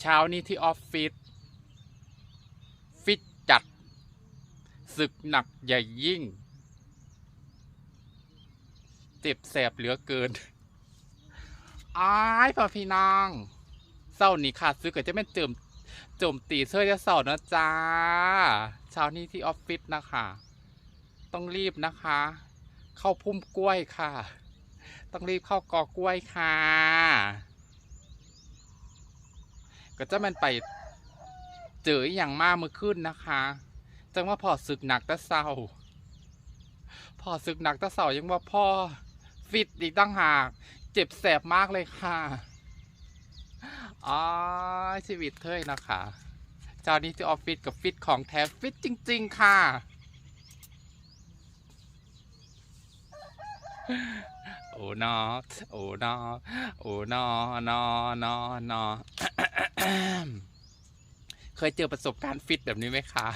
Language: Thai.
เช้านี้ที่ออฟฟิศฟิตจัดศึกหนักใหญ่ยิ่ง เจ็บแสบเหลือเกิน อ้ายพ่อพี่น้องเศร้านี้ขาดซื้อก็จะไม่เจิมจมตีเสื้อจะเศร้านะจ้า เช้านี้ที่ออฟฟิศนะคะ ต้องรีบนะคะ เข้าพุ่มกล้วยค่ะ ต้องรีบเข้ากอกล้วยค่ะ ก็จะมันไปเจออย่างมากเมื่อคืนนะคะจังว่าพอศึกหนักแต่เศร้าพอศึกหนักแต่เศร้ายังว่าพ่อฟิตอีกตั้งหาก เจ็บแสบมากเลยค่ะอ๋อชีวิตเธยนะคะเจ้านี้ที่ออฟฟิศกับฟิตของแท้ฟิตจริง ๆ ค่ะ โอ้นอโอ้นอโอ้นอนอนอนอ เคยเจอประสบการณ์ฟิตแบบนี้ไหมคะ